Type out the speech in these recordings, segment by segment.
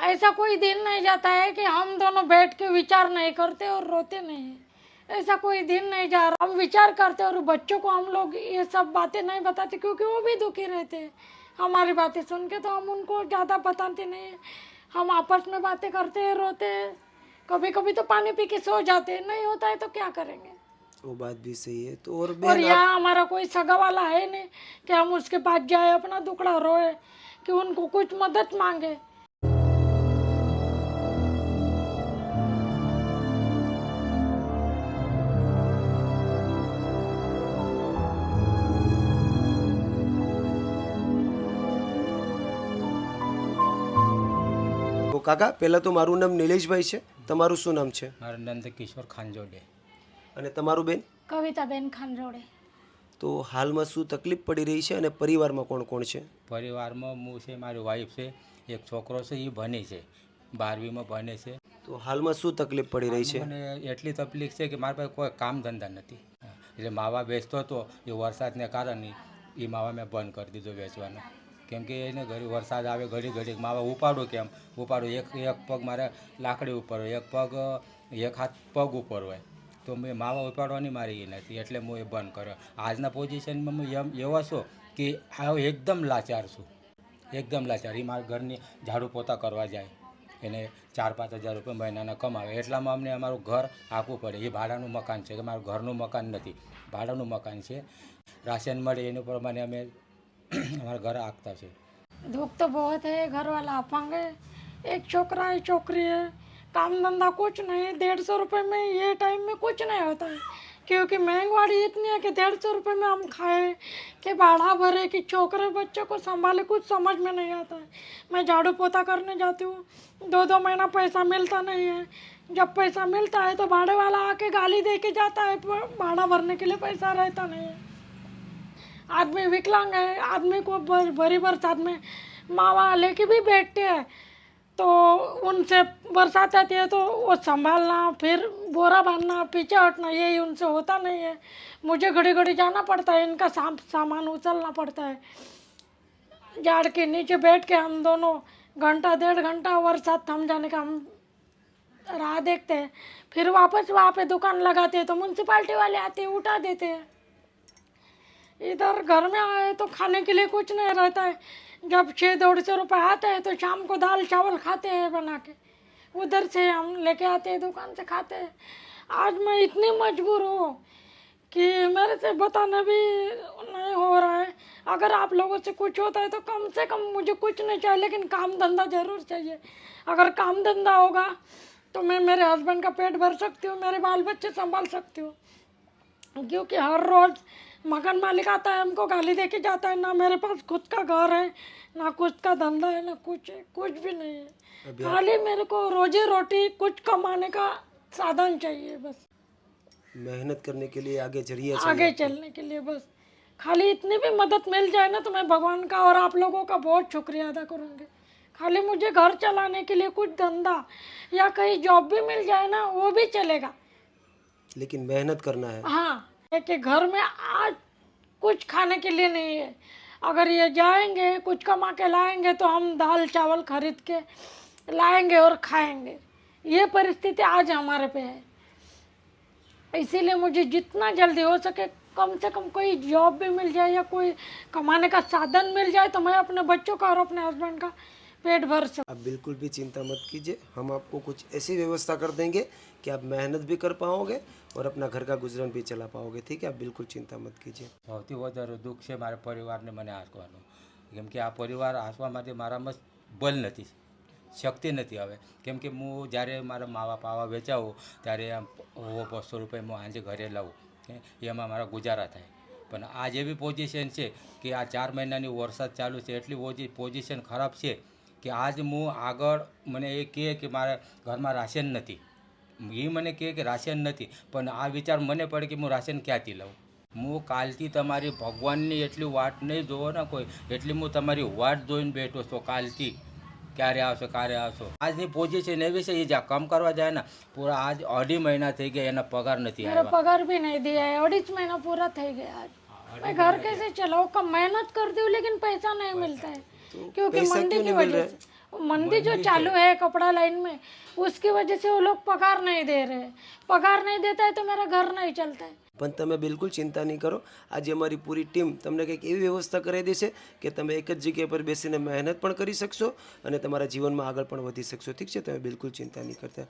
ऐसा कोई दिन नहीं जाता है कि हम दोनों बैठ के विचार नहीं करते और रोते नहीं ऐसा कोई दिन नहीं जा रहा। हम विचार करते और बच्चों को हम लोग ये सब बातें नहीं बताते क्योंकि वो भी दुखी रहते हैं। हमारी बातें सुन के तो हम उनको ज़्यादा बताते नहीं हम आपस में बातें करते हैं रोते हैं। कभी कभी तो पानी पी के सो जाते हैं। नहीं होता है तो क्या करेंगे? वो बात भी सही है। तो और और यहाँ हमारा कोई सगा वाला है नहीं कि हम उसके पास जाए अपना दुखड़ा रोए कि उनको कुछ मदद मांगे। તો કાકા પહેલાં તો મારું નામ નિલેશભાઈ છે. તમારું શું નામ છે? મારું નામ છે કિશોર ખાનજોડે. અને તમારું બેન? કવિતાબેન ખાનરોડે તો હાલમાં શું તકલીફ પડી રહી છે અને પરિવારમાં કોણ કોણ છે? પરિવારમાં હું છે મારી વાઈફ છે એક છોકરો છે એ ભણે છે. બારવીમાં ભણે છે. તો હાલમાં શું તકલીફ પડી રહી છે? મને એટલી તકલીફ છે કે મારા પાસે કોઈ કામ ધંધા નથી. એટલે માવા વેચતો હતો એ વરસાદને કારણે એ માવા મેં બંધ કરી દીધો વેચવાનો. કેમ કે એને ઘડી વરસાદ આવે, ઘડી ઘડી માવા ઉપાડું કેમ? ઉપાડું, એક એક પગ મારે લાકડી ઉપર હોય, એક પગ, એક હાથ પગ ઉપર હોય. તો મેં માવા ઉપાડવાની મારી નથી એટલે હું એ બંધ કર્યો. આજના પોઝિશનમાં હું એમ, એવા છું કે આ એકદમ લાચાર છું. એકદમ લાચાર. એ મારા ઘરની ઝાડુ પોતા કરવા જાય. એને ચાર, પાંચ હજાર રૂપિયા મહિનાના કમાવે. એટલામાં અમને અમારું ઘર આપવું પડે. એ ભાડાનું મકાન છે, કે મારું ઘરનું મકાન નથી. ભાડાનું મકાન છે. રાશન મળે એનું પ્રમાણે અમે हमारा घर आगता से। धूप तो बहुत है घर वाला आपांगे एक छोकरा है, छोकरी है। काम धंधा कुछ नहीं, डेढ़ सौ रुपये में ये टाइम में कुछ नहीं होता है। क्योंकि महंगवाड़ी इतनी है कि डेढ़ सौ रुपये में हम खाए, कि भाड़ा भरे, कि छोकरे बच्चे को संभाले, कुछ समझ में नहीं आता है। मैं झाड़ू पोता करने जाती हूँ दो दो महीना पैसा मिलता नहीं है। जब पैसा मिलता है तो भाड़े वाला आके गाली दे के जाता है, भाड़ा भरने के लिए पैसा रहता नहीं है। आदमी विकलांग है आदमी को बर- भरी बरसात में मावा लेके भी बैठते हैं तो उनसे बरसात आती है तो वो संभालना फिर बोरा बांधना पीछे हटना यही उनसे होता नहीं है मुझे घड़ी घड़ी जाना पड़ता है इनका साम, सामान उचलना पड़ता है झाड़ के नीचे बैठ के हम दोनों घंटा डेढ़ घंटा बरसात थम जाने का हम राह देखते हैं फिर वापस वहाँ पे दुकान लगाते हैं तो म्यूनसिपाल्टी वाले आते हैं उठा देते हैं इधर घर में आए तो खाने के लिए कुछ नहीं रहता है। जब छः डेढ़ सौ रुपये आते हैं तो शाम को दाल चावल खाते हैं बना के। उधर से हम लेके आते हैं, दुकान से खाते हैं। आज मैं इतनी मजबूर हूँ कि मेरे से बताना भी नहीं हो रहा है। अगर आप लोगों से कुछ होता है तो कम से कम मुझे कुछ नहीं चाहिए, लेकिन काम धंधा ज़रूर चाहिए। अगर काम धंधा होगा तो मैं मेरे हस्बैंड का पेट भर सकती हूँ, मेरे बाल बच्चे संभाल सकती हूँ। क्योंकि हर रोज मकान मालिक आता है हमको गाली दे के जाता है ना मेरे पास खुद का घर है ना खुद का धंधा है ना कुछ है कुछ भी नहीं है। खाली मेरे को रोजी रोटी कुछ कमाने का साधन चाहिए बस। मेहनत करने के लिए आगे ज़रिया चाहिए आगे चलने के लिए बस। खाली इतनी भी मदद मिल जाए ना तो मैं भगवान का और आप लोगों का बहुत शुक्रिया अदा करूँगी। खाली मुझे घर चलाने के लिए कुछ धंधा या कहीं जॉब भी मिल जाए ना वो भी चलेगा। लेकिन मेहनत करना है। हाँ। है कि घर में आज कुछ खाने के लिए नहीं है। अगर ये जाएँगे, कुछ कमा के लाएँगे तो हम दाल चावल खरीद के लाएँगे और खाएँगे। ये परिस्थिति आज हमारे पे है। इसीलिए मुझे जितना जल्दी हो सके कम से कम कोई जॉब भी मिल जाए या कोई कमाने का साधन मिल जाए तो मैं अपने बच्चों का और अपने हस्बैंड का पेट भर सकूँ। आप बिल्कुल भी चिंता मत कीजिए, हम आपको कुछ ऐसी व्यवस्था कर देंगे कि आप मेहनत भी कर पाओगे और अपना घर का गुजरान भी चला पाओगे ठीक है आप बिल्कुल चिंता मत कीजिए સૌથી વધારે દુઃખ છે મારા પરિવારને મને હાંસવાનું કેમ કે આ પરિવાર હાંસવા માટે મારામાં બલ નથી શક્તિ નથી હવે કેમ કે હું જ્યારે મારા માવા પાવા વેચાવું ત્યારે આમ સો બસો રૂપિયા હું આજે ઘરે લાવું કે એમાં મારા ગુજારા થાય પણ આજ એવી પોઝિશન છે કે આ ચાર મહિનાની વરસાદ ચાલુ છે એટલી પોઝિ- પોઝિશન ખરાબ છે કે આજ હું આગળ મને એ કહે કે મારા ઘરમાં રાશન નથી એ મને કહે કે રાશન નથી પણ આ વિચાર મને પડે કે હું રાશન ક્યાંથી લઉં હું કાલથી તમારી ભગવાનની એટલી વાટ નહીં જોવો ને કોઈ એટલી હું તમારી વાટ જોઈને બેઠો છું કાલથી ક્યારે આવશો ક્યારે આવશો આજની પોઝિશન એવી છે એ જ્યાં કામ કરવા જાય ને પૂરા આજ અઢી મહિના થઈ ગયા એના પગાર નથી मेरा આવ્યા पगार भी नहीं दिया है अड़ीच महीना पूरा થઈ गया आज मैं घर कैसे चलाऊँ कम मेहनत करती हूँ लेकिन पैसा नहीं मिलता है क्योंकि पैसा मंडी क्यों की नहीं मिल वजह रहा से मंदी जो चालू है कपड़ा लाइन में उसकी वजह से वो लोग पगार नहीं दे रहे पगार नहीं देता है तो मेरा घर नहीं चलता है પણ તમે બિલકુલ ચિંતા નહીં કરો. આજે અમારી પૂરી ટીમ તમને કંઈક એવી વ્યવસ્થા કરાવી દેશે કે તમે એક જ જગ્યા પર બેસીને મહેનત પણ કરી શકશો અને તમારા જીવનમાં આગળ પણ વધી શકશો. ઠીક છે? તમે બિલકુલ ચિંતા નહીં કરતા.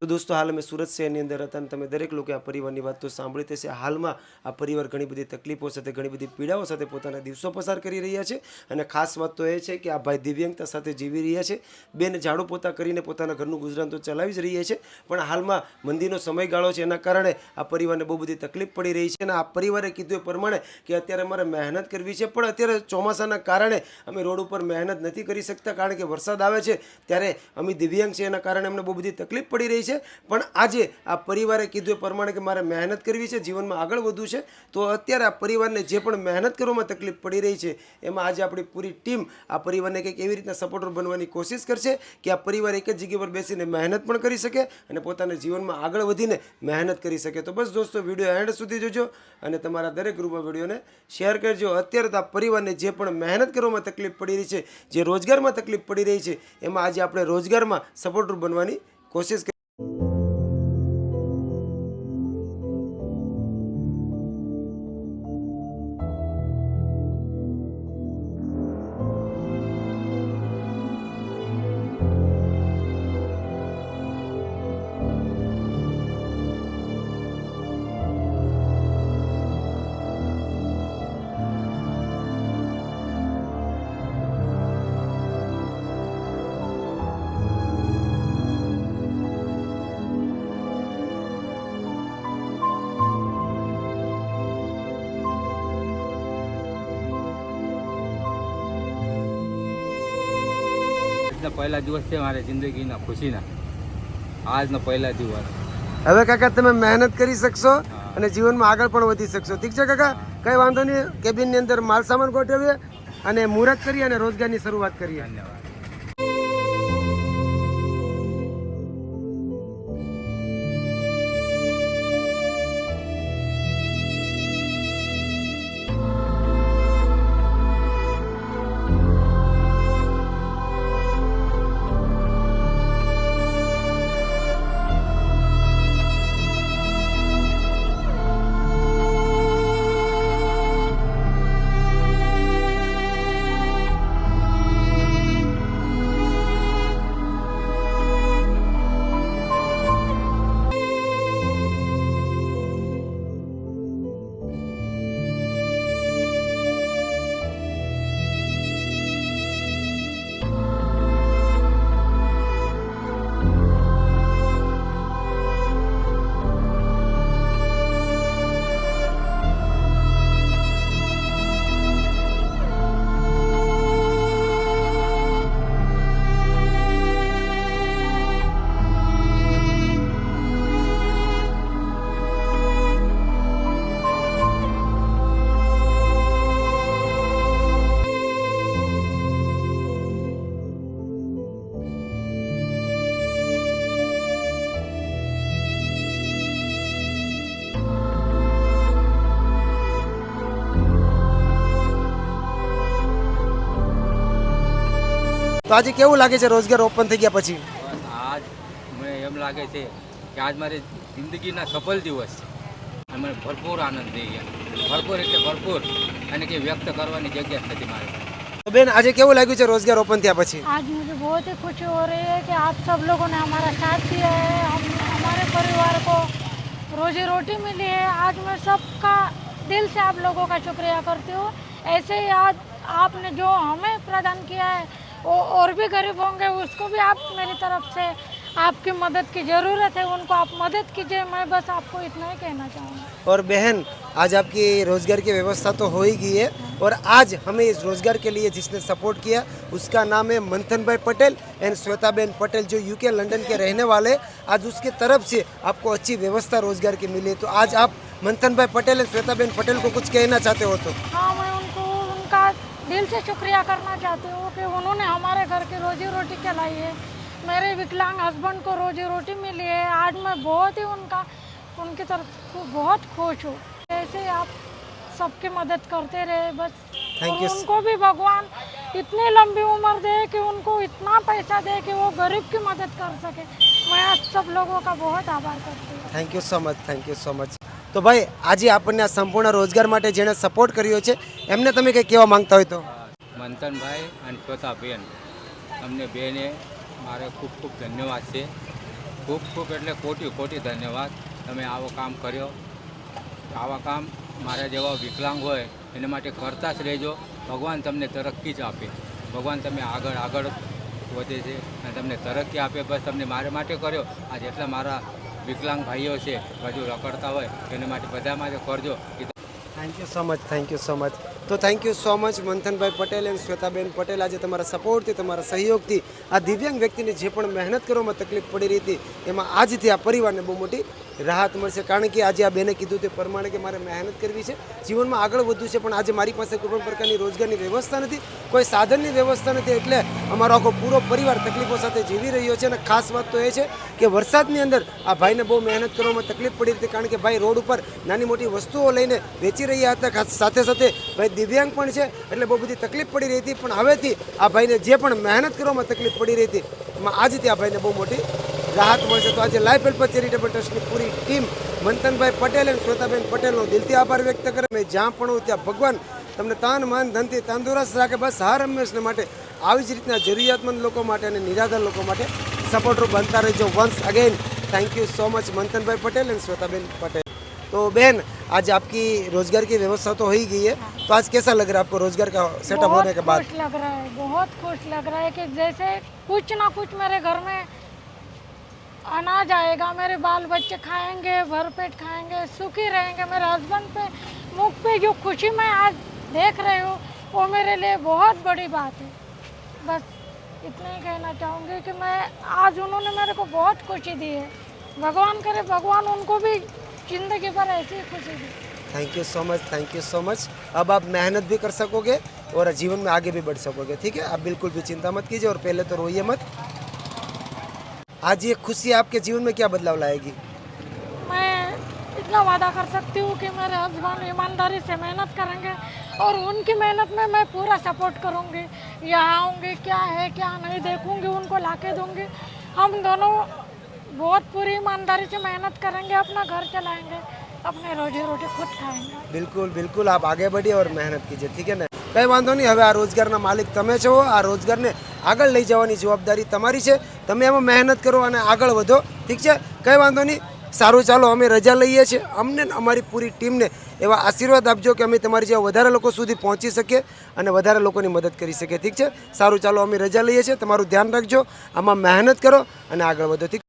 તો દોસ્તો, હાલ અમે સુરત શહેરની અંદર હતા અને તમે દરેક લોકો આ પરિવારની વાત તો સાંભળી જ હાલમાં આ પરિવાર ઘણી બધી તકલીફો સાથે, ઘણી બધી પીડાઓ સાથે પોતાના દિવસો પસાર કરી રહ્યા છે અને ખાસ વાત તો એ છે કે આ ભાઈ દિવ્યાંગતા સાથે જીવી રહ્યા છે. બેન ઝાડુ પોતા કરીને પોતાના ઘરનું ગુજરાન તો ચલાવી જ રહ્યા છે. પણ હાલમાં મંદીનો સમયગાળો છે. એના કારણે આ પરિવારને બહુ બધી તકલીફ પડી રહી છે અને આ પરિવારે કીધું એ પ્રમાણે કે અત્યારે અમારે મહેનત કરવી છે. પણ અત્યારે ચોમાસાના કારણે અમે રોડ ઉપર મહેનત નથી કરી શકતા કારણ કે વરસાદ આવે છે. ત્યારે અમે દિવ્યાંગ છે એના કારણે અમને બહુ બધી તકલીફ પડી રહી છે. પણ આજે આ પરિવારે કીધું એ પ્રમાણે કે મારે મહેનત કરવી છે, જીવનમાં આગળ વધવું છે. તો અત્યારે આ પરિવારને જે પણ મહેનત કરવામાં તકલીફ પડી રહી છે, એમાં આજે આપણી પૂરી ટીમ આ પરિવારને કંઈક એવી રીતના સપોર્ટર બનવાની કોશિશ કરશે કે આ પરિવાર એક જ જગ્યા પર બેસીને મહેનત પણ કરી શકે અને પોતાના જીવનમાં આગળ વધીને મહેનત કરી શકે. તો બસ દોસ્તો વીડિયો એન્ડ સુધી જોજો અને તમારા દરેક ગ્રુપમાં વિડીયોને શેર કરજો. અત્યારે આ પરિવારને જે પણ મહેનત કરવામાં તકલીફ પડી રહી છે, જે રોજગારમાં તકલીફ પડી રહી છે, એમાં આજે આપણે રોજગારમાં સપોર્ટર બનવાની કોશિશ આજના પહેલા દિવસ છે મારી જિંદગીના ખુશીના. આજનો પહેલા દિવસ. હવે કાકા તમે મહેનત કરી શકશો અને જીવનમાં આગળ પણ વધી શકશો. ઠીક છે કાકા? કઈ વાંધો નહીં. કેબિનની અંદર માલ સામાન ગોઠવીએ અને મુહૂર્ત કરીએ અને રોજગારની શરૂઆત કરીએ. ધન્યવાદ. તો આજે કેવું લાગે છે રોજગાર ઓપન થઈ ગયા પછી બસ આજ મને એમ લાગે છે કે આજ મારી જિંદગીના સફળ દિવસ છે અને મને ભરપૂર આનંદ થઈ ગયા ભરપૂર એટલે ભરપૂર અને કે વ્યક્ત કરવાની જગ્યા જ નથી મારી પાસે. તો બેન આજે કેવું લાગ્યું છે રોજગાર ઓપન થયા પછી आज मुझे बहुत ही खुशी हो रही है कि आप सब लोगों ने हमारा साथ दिया है हम हमारे परिवार को रोजी रोटी मिली है आज मैं सबका दिल से आप लोगों का शुक्रिया करती हूँ ऐसे ही आज आपने जो हमें प्रदान किया है वो और भी गरीब होंगे उसको भी आप मेरी तरफ़ से आपकी मदद की ज़रूरत है उनको आप मदद कीजिए मैं बस आपको इतना ही कहना चाहूँगी। और बहन आज आपकी रोज़गार की व्यवस्था तो हो ही गई है और आज हमें इस रोज़गार के लिए जिसने सपोर्ट किया उसका नाम है मंथन भाई पटेल एंड श्वेताबेन पटेल जो यूके लंदन के रहने वाले आज उसके तरफ़ से आपको अच्छी व्यवस्था रोज़गार की मिली तो आज आप मंथन भाई पटेल एंड श्वेताबेन पटेल को कुछ कहना चाहते हो तो। हाँ दिल से शुक्रिया करना चाहती हूँ कि उन्होंने हमारे घर की रोजी रोटी चलाई है। मेरे विकलांग हस्बैंड को रोजी रोटी मिली है। आज मैं बहुत ही उनका उनकी तरफ़ बहुत खुश हूँ। ऐसे आप सबकी मदद करते रहे बस। और उनको भी भगवान इतनी लंबी उम्र दे कि उनको इतना पैसा दे कि वो गरीब की मदद कर सके। मैं आज सब लोगों का बहुत आभार करती हूँ। Thank you so much thank you so much તો ભાઈ, આજે આપણને આ સંપૂર્ણ રોજગાર માટે જેણે સપોર્ટ કર્યો છે, એમને તમે કંઈ કહેવા માંગતા હોય તો? મંથનભાઈ અને શ્વેતાબેન અમને બેને મારે ખૂબ ખૂબ ધન્યવાદ છે. ખૂબ ખૂબ એટલે કોટી કોટી ધન્યવાદ. તમે આવો કામ કર્યો. આવા કામ મારા જેવા વિકલાંગ હોય, એના માટે કરતા જ રહેજો. ભગવાન તમને તરક્કી જ આપે. ભગવાન તમે આગળ આગળ વધે છે અને તમને તરક્કી આપે. બસ તમને મારે માટે કર્યો. આ જેટલા મારા વિકલાંગ ભાઈઓ છે, બધું રખડતા હોય, એને માટે બધા માટે કરજો thank you so much thank you so much તો thank you so much મંથનભાઈ Patel અને શ્વેતાબેન પટેલ. આજે તમારા સપોર્ટથી તમારા સહયોગથી આ દિવ્યાંગ વ્યક્તિને જે પણ મહેનત કરવામાં તકલીફ પડી રહી હતી, એમાં આજથી આ પરિવારને બહુ મોટી રાહત મળશે. કારણ કે આજે આ બેને કીધું તે પ્રમાણે કે મારે મહેનત કરવી છે. જીવનમાં આગળ વધવું છે, પણ આજે મારી પાસે કોઈ પણ પ્રકારની રોજગારની વ્યવસ્થા નથી, કોઈ સાધનની વ્યવસ્થા નથી, એટલે અમારો આખો પૂરો પરિવાર તકલીફો સાથે જીવી રહ્યો છે. અને ખાસ વાત તો એ છે કે વરસાદની અંદર આ ભાઈને બહુ મહેનત કરવામાં તકલીફ પડી હતી, કારણ કે ભાઈ રોડ ઉપર નાની મોટી વસ્તુઓ લઈને વેચી રહ્યા હતા. સાથે સાથે ભાઈ દિવ્યાંગ પણ છે, એટલે બહુ બધી તકલીફ પડી રહી હતી. પણ હવેથી આ ભાઈને જે પણ મહેનત કરવામાં તકલીફ પડી રહી હતી, એમાં આજથી આ ભાઈને બહુ મોટી રાહત મળશે. તો આજે લાઈફ હેલ્પર ચેરિટેબલ ટ્રસ્ટની પૂરી ટીમ મંથનભાઈ પટેલ અને શ્વેતાબેન પટેલનો દિલથી આભાર વ્યક્ત કરે. મેં જ્યાં પણ હું ત્યાં ભગવાન તમને તાન, માન, ધનથી તંદુરસ્ત રાખે. બસ હાર હંમેશને માટે આવી જ રીતના જરૂરિયાતમંદ લોકો માટે અને નિરાધાર લોકો માટે સપોર્ટરૂપ બનતા રહેજો once again thank you so much મંથનભાઈ Patel અને શ્વેતાબેન પટેલ. તો બેન, આજે આપકી રોજગાર કી વ્યવસ્થા તો હોઈ ગઈ હૈ. तो आज कैसा लग रहा है आपको रोज़गार का सेटअप होने के बाद? खुश लग रहा है बहुत खुश लग रहा है कि जैसे कुछ ना कुछ मेरे घर में अनाज आएगा मेरे बाल बच्चे खाएँगे भर पेट खाएँगे सुखी रहेंगे मेरे हस्बैंड पे मुख पे जो खुशी मैं आज देख रही हूँ वो मेरे लिए बहुत बड़ी बात है। बस इतना ही कहना चाहूँगी कि मैं आज उन्होंने मेरे को बहुत खुशी दी है। भगवान करे भगवान उनको भी ज़िंदगी भर ऐसी खुशी दी। Thank you so much thank you so much अब आप मेहनत भी कर सकोगे और जीवन में आगे भी बढ़ सकोगे, ठीक है? आप बिल्कुल भी चिंता मत कीजिए और पहले तो रोइए मत। आज ये खुशी आपके जीवन में क्या बदलाव लाएगी? मैं इतना वादा कर सकती हूँ कि मेरे हस्बैंड ईमानदारी से मेहनत करेंगे और उनकी मेहनत में मैं पूरा सपोर्ट करूँगी। यहाँ आऊँगी, क्या है, क्या नहीं, देखूँगी, उनको ला के दूँगी। हम दोनों बहुत पूरी ईमानदारी से मेहनत करेंगे, अपना घर चलाएँगे। अपने रोजी रोटी खुद खाएंगे। બિલકુલ બિલકુલ. આપ આગળ બઢીએ ઓર મહેનત કીજીએ ઠીક હે ને? કંઈ વાંધો નહીં. હવે આ રોજગારના માલિક તમે છો. આ રોજગારને આગળ લઈ જવાની જવાબદારી તમારી છે. તમે એમાં મહેનત કરો અને આગળ વધો. ઠીક છે? કંઈ વાંધો નહીં. સારું, ચાલો, અમે રજા લઈએ છીએ. અમને અમારી પૂરી ટીમને એવા આશીર્વાદ આપજો કે અમે તમારી જેવા વધારે લોકો સુધી પહોંચી શકીએ અને વધારે લોકોની મદદ કરી શકીએ. ઠીક છે? સારું, ચાલો, અમે રજા લઈએ છીએ. તમારું ધ્યાન રાખજો. આમાં મહેનત કરો અને આગળ વધો. ઠીક